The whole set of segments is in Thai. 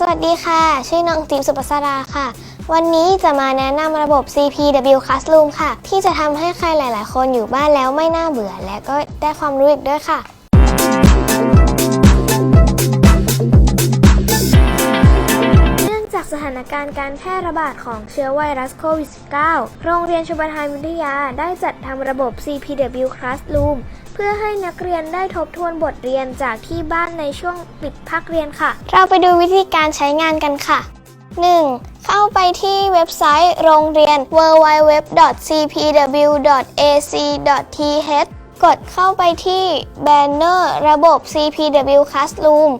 สวัสดีค่ะ ชื่อน้องจิมสุปสราค่ะ วันนี้จะมาแนะนำระบบ CPW Classroom ค่ะ ที่จะทำให้ใครหลาย ๆ คนอยู่บ้านแล้วไม่น่าเบื่อ และก็ได้ความรู้อีกด้วยค่ะเนื่องจากสถานการณ์การแพร่ระบาดของเชื้อไวรัสโควิด -19 โรงเรียนชบทานวิทยาได้จัดทำระบบ CPW Classroom พื่อให้นักเรียนได้ทบทวนบทเรียนจากที่บ้านในช่วงปิดภาคเรียนค่ะ เราไปดูวิธีการใช้งานกันค่ะ 1. เข้าไปที่เว็บไซต์โรงเรียน www.cpw.ac.th กดเข้าไปที่แบนเนอร์ระบบ CPW Classroom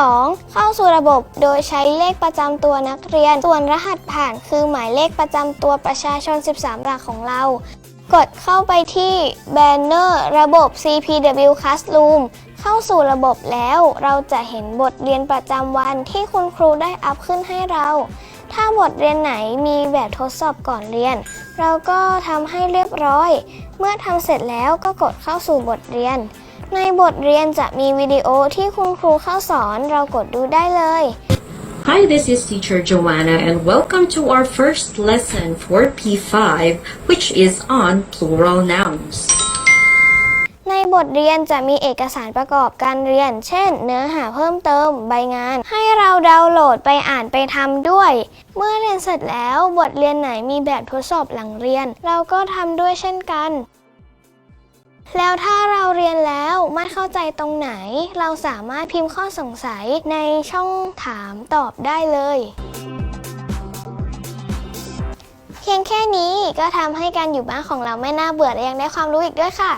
2. เข้าสู่ระบบโดยใช้เลขประจำตัวนักเรียน ส่วนรหัสผ่านคือหมายเลขประจำตัวประชาชน 13 หลักของเรา กดเข้าไปที่แบนเนอร์ระบบ CPW Classroom เข้าสู่ระบบแล้วเราจะเห็นบทเรียนประจำวันที่คุณครูได้อัพขึ้นให้เรา ถ้าบทเรียนไหนมีแบบทดสอบก่อนเรียน เราก็ทำให้เรียบร้อย เมื่อทำเสร็จแล้วก็กดเข้าสู่บทเรียน ในบทเรียนจะมีวิดีโอที่คุณครูเข้าสอนเรากดดูได้เลย Hi, this is teacher Joanna and welcome to our first lesson for P5 which is on plural nouns. ในบทเรียนจะมีเอกสารประกอบการเรียน เช่น เนื้อหาเพิ่มเติมใบงาน ให้เราดาวน์โหลดไปอ่านไปทำด้วย เมื่อเรียนเสร็จแล้วบทเรียนไหนมีแบบทดสอบหลังเรียน เราก็ทำด้วยเช่นกัน แล้วถ้าเราเรียนแล้วไม่เข้าใจตรงไหน เราสามารถพิมพ์ข้อสงสัยในช่องถามตอบได้เลย เพียงแค่นี้ก็ทำให้การอยู่บ้านของเราไม่น่าเบื่อและยังได้ความรู้อีกด้วยค่ะ